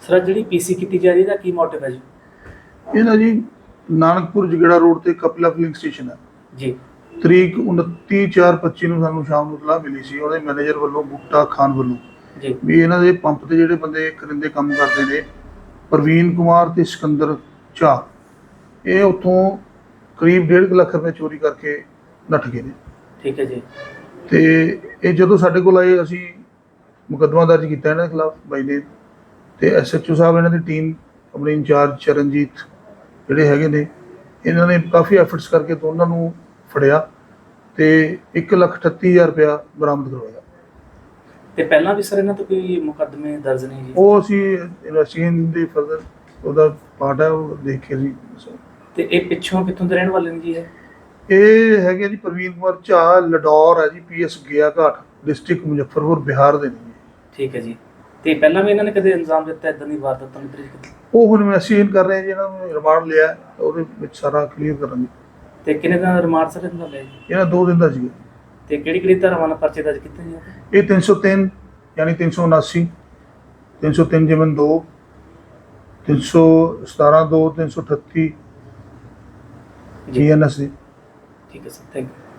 Sir ਜਿਹੜੀ ਪੀਸੀ ਕੀਤੀ ਜਾ ਰਹੀ ਹੈ ਦਾ ਕੀ ਮੋਟਿਵ ਹੈ ਜੀ? ਇਹ ਨਾ ਜੀ ਨਾਨਕਪੁਰ ਜਗੜਾ ਰੋਡ ਤੇ ਕਪਿਲਾ ਫਿਲਿੰਗ ਸਟੇਸ਼ਨ ਹੈ। ਜੀ। ਤਰੀਕ 29/4/25 ਨੂੰ ਸਾਨੂੰ ਸ਼ਾਮ ਨੂੰ ਇਤਲਾਹ ਮਿਲੀ ਸੀ ਉਹਦੇ ਮੈਨੇਜਰ ਵੱਲੋਂ ਬੁੱਟਾ ਖਾਨ ਵੱਲੋਂ। ਜੀ। ਵੀ ਇਹਨਾਂ ਦੇ ਪੰਪ ਤੇ ਜਿਹੜੇ ਬੰਦੇ ਕਰਿੰਦੇ ਕੰਮ ਕਰਦੇ ਨੇ ਪ੍ਰਵੀਨ ਕੁਮਾਰ ਤੇ ਸਿਕੰਦਰ ਝਾ ਇਹ ਉੱਥੋਂ ਕਰੀਬ 1.5 ਲੱਖ ਰੁਪਏ ਚੋਰੀ ਕਰਕੇ ਨੱਠ ਗਏ ਨੇ। ਠੀਕ ਹੈ ਜੀ। ਤੇ ਇਹ ਜਦੋਂ ਸਾਡੇ ਕੋਲ ਆਏ ਅਸੀਂ ਮੁਕੱਦਮਾ ਦਰਜ ਕੀਤਾ ਇਹਨਾਂ ਦੇ ਖਿਲਾਫ ਬਾਈ ਨੇ ਤੇ ਐਸਐਚਓ ਸਾਹਿਬ ਇਹਨਾਂ ਦੀ ਟੀਮ ਆਪਣੀ ਇੰਚਾਰਜ ਚਰਨਜੀਤ ਜਿਹੜੇ ਹੈਗੇ ਨੇ ਇਹਨਾਂ ਨੇ ਕਾਫੀ ਐਫਰਟਸ ਕਰਕੇ ਦੋਨਾਂ ਨੂੰ ਫੜਿਆ ਤੇ 138000 ਰੁਪਇਆ ਬਰਾਮਦ ਕਰਵਾਇਆ। ਤੇ ਪਹਿਲਾਂ ਵੀ ਸਰ ਇਹਨਾਂ ਤੋਂ ਕੋਈ ਮੁਕੱਦਮੇ ਦਰਜ ਨਹੀਂ ਜੀ? ਉਹ ਅਸੀਂ ਇਨਵੈਸਟੀਗੇਸ਼ਨ ਦੇ ਫਰਦਰ ਉਹਦਾ ਪਾਰਟ ਹੈ ਉਹ ਦੇਖ ਕੇ ਅਸੀਂ ਤੇ ਇਹ ਪਿੱਛੋਂ ਕਿੱਥੋਂ ਦੇ ਰਹਿਣ ਵਾਲੇ ਨੇ ਜੀ ਇਹ? ਇਹ ਹੈਗੇ ਜੀ ਪ੍ਰਵੀਨ ਕੁਮਾਰ ਝਾ ਲਡੌਰ ਹੈ ਜੀ ਪੀਐਸ ਗਿਆ ਘਾਟ ਡਿਸਟ੍ਰਿਕਟ ਮੁਜ਼ੱਫਰਪੁਰ ਬਿਹਾਰ ਦੇ ਨੇ ਜੀ। ਠੀਕ ਹੈ ਜੀ। ਤੇ ਪਹਿਲਾਂ ਵੀ ਇਹਨਾਂ ਨੇ ਕਦੇ ਇੰਜ਼ਾਮ ਦਿੱਤਾ ਇਦਾਂ ਦੀ ਵਾਰਦਾਤਾਂ ਨੂੰ ਤਰੀਕ ਉਹ ਹੁਣ ਇਨਵੈਸਟੀਗੇਸ਼ਨ ਕਰ ਰਹੇ ਹਾਂ ਜੀ ਇਹਨਾਂ ਨੂੰ ਰਿਮਾਂਡ ਲਿਆ ਹੈ, ਉਹਦੇ ਵਿੱਚ ਸਾਰਾ ਕਲੀਅਰ ਕਰਾਂਗੇ। ਤੇ ਕਿੰਨੇ ਦਾ ਰਿਮਾਂਡ ਸਰ ਇਹਨਾਂ ਦਾ ਲਿਆ ਜੀ? ਇਹਨਾਂ ਦੋ ਦਿਨ ਦਾ ਸੀਗਾ। ਤੇ ਕਿਹੜੀ ਕਿਹੜੀ ਧਾਰਾਵਾਂ ਨਾਲ ਪਰਚੇ ਦਰਜ ਕੀਤੇ ਜੀ? ਇਹ 303 ਯਾਨੀ 379 303 ਜਿਮਨ 2 317 2 338 ਜੀ। ਜੀਐਨਐਸ ਦੀ ਠੀਕ ਹੈ ਸਰ ਥੈਂਕ ਯੂ